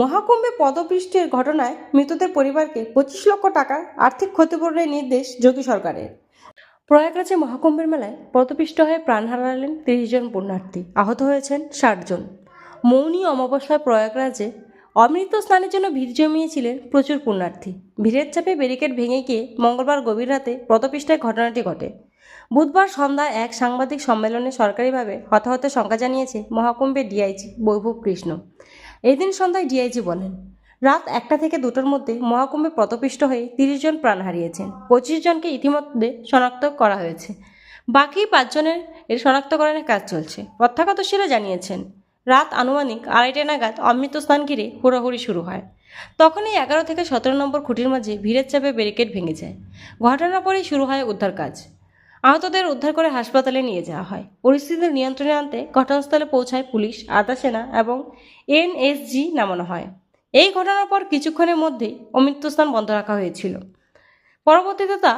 মহাকুম্ভে পদপৃষ্ঠের ঘটনায় মৃতদের পরিবারকে পঁচিশ লক্ষ টাকার আর্থিক ক্ষতিপূরণের নির্দেশ যোগী সরকারের। প্রয়াগরাজে মহাকুম্ভের মেলায় পদপিষ্ট হয়ে প্রাণ হারালেন তিরিশ জন পুণ্যার্থী, আহত হয়েছেন ষাট জন। মৌনী অমাবস্যায় প্রয়াগরাজে অমৃত স্নানের জন্য ভিড় জমিয়েছিলেন প্রচুর পুণ্যার্থী। ভিড়ের চাপে ব্যারিকেড ভেঙে গিয়ে মঙ্গলবার গভীর রাতে পদপিষ্টায় ঘটনাটি ঘটে। বুধবার সন্ধ্যায় এক সাংবাদিক সম্মেলনে সরকারিভাবে হতাহতের সংখ্যা জানিয়েছে মহাকুম্ভের ডিআইজি বৈভব কৃষ্ণ। এদিন সন্ধ্যায় ডিআইজি বলেন, রাত একটা থেকে দুটোর মধ্যে মহাকুম্ভে পদপিষ্ট হয়ে তিরিশ জন প্রাণ হারিয়েছেন। পঁচিশ জনকে ইতিমধ্যে শনাক্ত করা হয়েছে। বাকি পাঁচজনের এর শনাক্তকরণের কাজ চলছে। প্রত্যাগতশীরা জানিয়েছেন, রাত আনুমানিক আড়াইটে নাগাদ অমৃত স্নান ঘিরে হুড়োহুড়ি শুরু হয়। তখনই এগারো থেকে সতেরো নম্বর খুঁটির মাঝে ভিড়ের চাপে ব্যারিকেড ভেঙে যায়। ঘটনার পরেই শুরু হয় উদ্ধার কাজ। আহতদের উদ্ধার করে হাসপাতালে নিয়ে যাওয়া হয়। পরিস্থিতি নিয়ন্ত্রণে আনতে ঘটনাস্থলে পৌঁছায় পুলিশ আদা সেনা এবং এনএসজি নামানো হয়। এই ঘটনার পর কিছুক্ষণের মধ্যেই অমৃত্যুস্থান বন্ধ রাখা হয়েছিল। পরবর্তীতে তা